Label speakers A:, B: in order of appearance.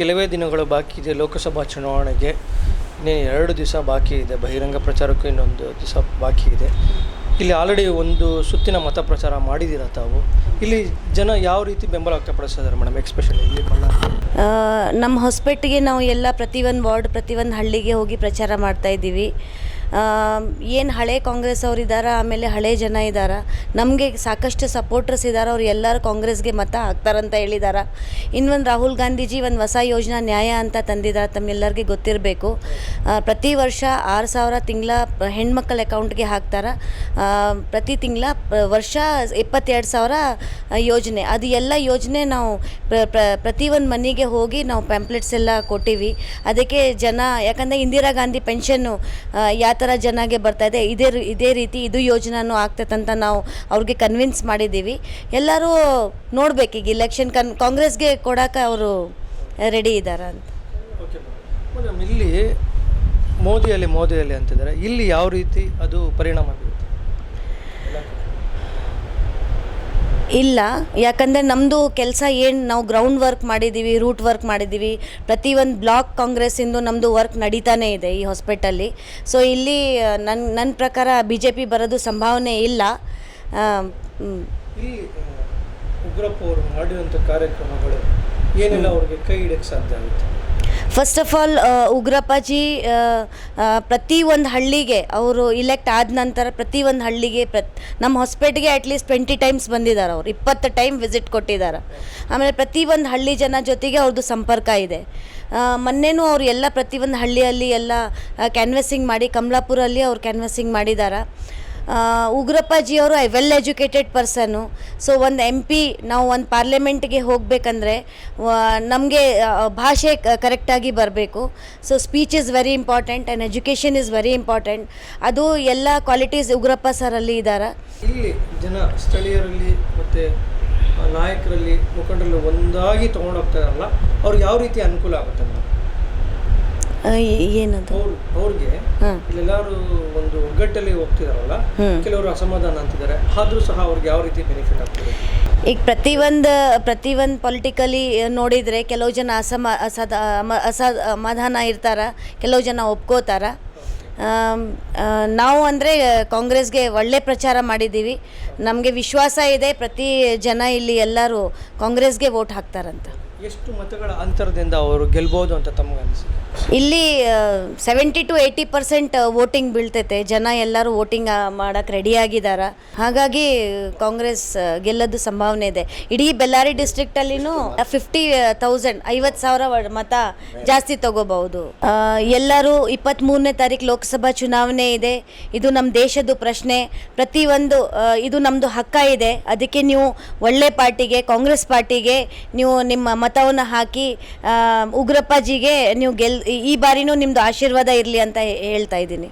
A: ಕೆಲವೇ ದಿನಗಳು ಬಾಕಿ ಇದೆ ಲೋಕಸಭಾ ಚುನಾವಣೆಗೆ. ಇನ್ನೇ ಎರಡು ದಿವಸ ಬಾಕಿ ಇದೆ, ಬಹಿರಂಗ ಪ್ರಚಾರಕ್ಕೂ ಇನ್ನೊಂದು ದಿವಸ ಬಾಕಿ ಇದೆ. ಇಲ್ಲಿ ಆಲ್ರೆಡಿ ಒಂದು ಸುತ್ತಿನ ಮತ ಪ್ರಚಾರ ಮಾಡಿದ್ದೀರಾ ತಾವು? ಇಲ್ಲಿ ಜನ ಯಾವ ರೀತಿ ಬೆಂಬಲ ವ್ಯಕ್ತಪಡಿಸಿದ್ದಾರೆ ಮೇಡಮ್ ಎಕ್ಸ್ಪೆಷಲಿ ಇಲ್ಲಿ
B: ನಮ್ಮ ಹೊಸಪೇಟೆಗೆ ನಾವು ಎಲ್ಲ ಪ್ರತಿಯೊಂದು ವಾರ್ಡ್ ಪ್ರತಿಯೊಂದು ಹಳ್ಳಿಗೆ ಹೋಗಿ ಪ್ರಚಾರ ಮಾಡ್ತಾ ಇದ್ದೀವಿ. ಏನು ಹಳೆ ಕಾಂಗ್ರೆಸ್ ಅವ್ರು ಇದ್ದಾರೆ ಆಮೇಲೆ ಹಳೆ ಜನ ಇದ್ದಾರೆ ನಮಗೆ ಸಾಕಷ್ಟು ಸಪೋರ್ಟರ್ಸ್ ಇದ್ದಾರೆ ಅವ್ರು ಎಲ್ಲರೂ ಕಾಂಗ್ರೆಸ್ಗೆ ಮತ ಹಾಕ್ತಾರಂತ ಹೇಳಿದ್ದಾರೆ ಇನ್ನೊಂದು ರಾಹುಲ್ ಗಾಂಧೀಜಿ ಒಂದು ಹೊಸ ಯೋಜನಾ ನ್ಯಾಯ ಅಂತ ತಂದಿದ್ದಾರೆ ತಮ್ಮೆಲ್ಲರಿಗೆ ಗೊತ್ತಿರಬೇಕು. ಪ್ರತಿ ವರ್ಷ ಆರು ಸಾವಿರ ತಿಂಗಳ ಹೆಣ್ಮಕ್ಳ ಅಕೌಂಟ್ಗೆ ಹಾಕ್ತಾರೆ. ಪ್ರತಿ ತಿಂಗಳ ವರ್ಷ ಇಪ್ಪತ್ತೆರಡು ಸಾವಿರ ಯೋಜನೆ. ಅದು ಎಲ್ಲ ಯೋಜನೆ ನಾವು ಪ್ರತಿ ಒಂದು ಮನೆಗೆ ಹೋಗಿ ನಾವು ಪ್ಯಾಂಪ್ಲೆಟ್ಸ್ ಎಲ್ಲ ಕೊಟ್ಟಿವಿ. ಅದಕ್ಕೆ ಜನ, ಯಾಕಂದರೆ ಇಂದಿರಾ ಗಾಂಧಿ ಪೆನ್ಷನ್ನು ಯಾವ ಥರ ಜನಗೆ ಬರ್ತಾ ಇದೆ. ಇದೇ ಇದೇ ರೀತಿ ಇದು ಯೋಜನೆನೂ ಆಗ್ತೈತಂತ ನಾವು ಅವ್ರಿಗೆ ಕನ್ವಿನ್ಸ್ ಮಾಡಿದ್ದೀವಿ. ಎಲ್ಲರೂ ನೋಡ್ಬೇಕು ಈಗ ಇಲೆಕ್ಷನ್ ಕನ್ ಕಾಂಗ್ರೆಸ್ಗೆ ಕೊಡೋಕೆ ಅವರು ರೆಡಿ ಇದ್ದಾರೆ ಅಂತ.
A: ಇಲ್ಲಿ ಮೋದಿಯಲ್ಲಿ ಮೋದಿಯಲ್ಲಿ ಅಂತಿದ್ದಾರೆ. ಇಲ್ಲಿ ಯಾವ ರೀತಿ ಅದು ಪರಿಣಾಮ ಬೀರುತ್ತೆ?
B: ಇಲ್ಲ. ಯಾಕಂದರೆ ನಮ್ಮದು ಕೆಲಸ ಏನು, ನಾವು ಗ್ರೌಂಡ್ ವರ್ಕ್ ಮಾಡಿದ್ದೀವಿ ರೂಟ್ ವರ್ಕ್ ಮಾಡಿದ್ದೀವಿ ಪ್ರತಿಯೊಂದು ಬ್ಲಾಕ್ ಕಾಂಗ್ರೆಸ್ಸಿಂದು ನಮ್ಮದು ವರ್ಕ್ ನಡೀತಾನೇ ಇದೆ ಈ ಹಾಸ್ಪಿಟಲ್ಲಿ ಸೊ ಇಲ್ಲಿ ನನ್ನ ನನ್ನ ಪ್ರಕಾರ ಬಿ ಜೆ ಪಿ ಬರೋದು ಸಂಭಾವನೆ ಇಲ್ಲ.
A: ಉಗ್ರಪ್ಪ ಅವರು ಮಾಡಿರುವಂಥ ಕಾರ್ಯಕ್ರಮಗಳು ಏನೆಲ್ಲ ಅವ್ರಿಗೆ ಕೈ ಹಿಡಕ್ಕೆ ಸಾಧ್ಯ ಆಗುತ್ತೆ?
B: ಫಸ್ಟ್ ಆಫ್ ಆಲ್ ಉಗ್ರಪ್ಪಾಜಿ ಪ್ರತಿ ಒಂದು ಹಳ್ಳಿಗೆ ಅವರು ಇಲೆಕ್ಟ್ ಆದ ನಂತರ ಪ್ರತಿ ಒಂದು ಹಳ್ಳಿಗೆ ಪ್ರತ್ ನಮ್ಮ ಹೊಸಪೇಟೆಗೆ ಅಟ್ಲೀಸ್ಟ್ ಟ್ವೆಂಟಿ ಟೈಮ್ಸ್ ಬಂದಿದ್ದಾರೆ ಅವ್ರು. ಇಪ್ಪತ್ತು ಟೈಮ್ ವಿಸಿಟ್ ಕೊಟ್ಟಿದ್ದಾರೆ ಆಮೇಲೆ ಪ್ರತಿ ಒಂದು ಹಳ್ಳಿ ಜನ ಜೊತೆಗೆ ಅವ್ರದ್ದು ಸಂಪರ್ಕ ಇದೆ. ಮೊನ್ನೆನೂ ಅವರು ಎಲ್ಲ ಒಂದು ಹಳ್ಳಿಯಲ್ಲಿ ಎಲ್ಲ ಕ್ಯಾನ್ವಸಿಂಗ್ ಮಾಡಿ, ಕಮಲಾಪುರಲ್ಲಿ ಅವ್ರು ಕ್ಯಾನ್ವಸಿಂಗ್ ಮಾಡಿದ್ದಾರೆ ಆ, ಉಗ್ರಪ್ಪಾಜಿ ಅವರು I well educated person so ಒಂದು ಎಂ ಪಿ ನಾವು ಒಂದು ಪಾರ್ಲಿಮೆಂಟ್ಗೆ ಹೋಗಬೇಕಂದ್ರೆ ನಮಗೆ ಭಾಷೆ ಕರೆಕ್ಟಾಗಿ ಬರಬೇಕು. So speech is very important and education is very important ಅದು ಎಲ್ಲ ಕ್ವಾಲಿಟೀಸ್ ಉಗ್ರಪ್ಪ ಸರಲ್ಲಿ ಇದ್ದಾರೆ
A: ಇಲ್ಲಿ ಜನ ಸ್ಥಳೀಯರಲ್ಲಿ ಮತ್ತು ನಾಯಕರಲ್ಲಿ ಮುಖಂಡರಲ್ಲಿ ಒಂದಾಗಿ ತೊಗೊಂಡೋಗ್ತಾರಲ್ಲ ಅವ್ರಿಗೆ ಯಾವ ರೀತಿ ಅನುಕೂಲ ಆಗುತ್ತೆ
B: ಏನದು?
A: ಅವ್ರು ಅವ್ರಿಗೆ
B: ಪ್ರತಿ
A: ಇಲ್ಲೆಲ್ಲರೂ ಒಂದು ಒಗ್ಗಟ್ಟಲ್ಲಿ ಹೋಗ್ತಿದಾರಲ್ಲ ಕೆಲವರು ಅಸಮಾಧಾನ ಅಂತಿದ್ದಾರೆ. ಆದ್ರೂ ಸಹ ಅವ್ರಿಗೆ ಯಾವ ರೀತಿ ಬೆನಿಫಿಟ್ ಆಗ್ತದೆ?
B: ಈಗ ಪ್ರತಿಯೊಂದು ಪ್ರತಿಯೊಂದು ಪೊಲಿಟಿಕಲಿ ನೋಡಿದರೆ ಕೆಲವು ಜನ ಅಸಮ ಅಸದ ಅಸಮಾಧಾನ ಇರ್ತಾರೆ ಕೆಲವು ಜನ ಒಪ್ಕೋತಾರೆ. ನಾವು ಅಂದರೆ ಕಾಂಗ್ರೆಸ್ಗೆ ಒಳ್ಳೆ ಪ್ರಚಾರ ಮಾಡಿದ್ದೀವಿ. ನಮಗೆ ವಿಶ್ವಾಸ ಇದೆ ಪ್ರತಿ ಜನ ಇಲ್ಲಿ ಎಲ್ಲರೂ ಕಾಂಗ್ರೆಸ್ಗೆ ವೋಟ್ ಹಾಕ್ತಾರಂತ.
A: ಎಷ್ಟು ಮತಗಳ ಅಂತರದಿಂದ ಅವರು ಗೆಲ್ಬೋದು ಅಂತ ತಮಗೆ ಅನಿಸಿದೆ
B: ಇಲ್ಲಿ seventy to eighty percent voting ಬೀಳ್ತೈತೆ. ಜನ ಎಲ್ಲರೂ ವೋಟಿಂಗ್ ರೆಡಿ ರೆಡಿಯಾಗಿದ್ದಾರೆ ಹಾಗಾಗಿ, ಕಾಂಗ್ರೆಸ್ ಗೆಲ್ಲೋದು ಸಂಭಾವನೆ ಇದೆ. ಇಡೀ ಬೆಳ್ಳಾರಿ ಡಿಸ್ಟ್ರಿಕ್ಟಲ್ಲಿನೂ ಫಿಫ್ಟಿ ತೌಸಂಡ್ ಐವತ್ ಸಾವಿರ ಮತ ಜಾಸ್ತಿ ತಗೋಬಹುದು. ಎಲ್ಲರೂ ಇಪ್ಪತ್ತ್ಮೂರನೇ ತಾರೀಕು ಲೋಕಸಭಾ ಚುನಾವಣೆ ಇದೆ. ಇದು ನಮ್ಮ ದೇಶದ ಪ್ರಶ್ನೆ. ಪ್ರತಿಯೊಂದು ಇದು ನಮ್ಮದು ಹಕ್ಕ ಇದೆ. ಅದಕ್ಕೆ ನೀವು ಒಳ್ಳೆ ಪಾರ್ಟಿಗೆ, ಕಾಂಗ್ರೆಸ್ ಪಾರ್ಟಿಗೆ ನೀವು ನಿಮ್ಮ ಮತವನ್ನು ಹಾಕಿ ಉಗ್ರಪ್ಪಾಜಿಗೆ ನೀವು ಗೆಲ್ ಈ ಬಾರಿನೂ ನಿಮ್ಮದು ಆಶೀರ್ವಾದ ಇರಲಿ ಅಂತ ಹೇಳ್ತಾ ಇದ್ದೀನಿ.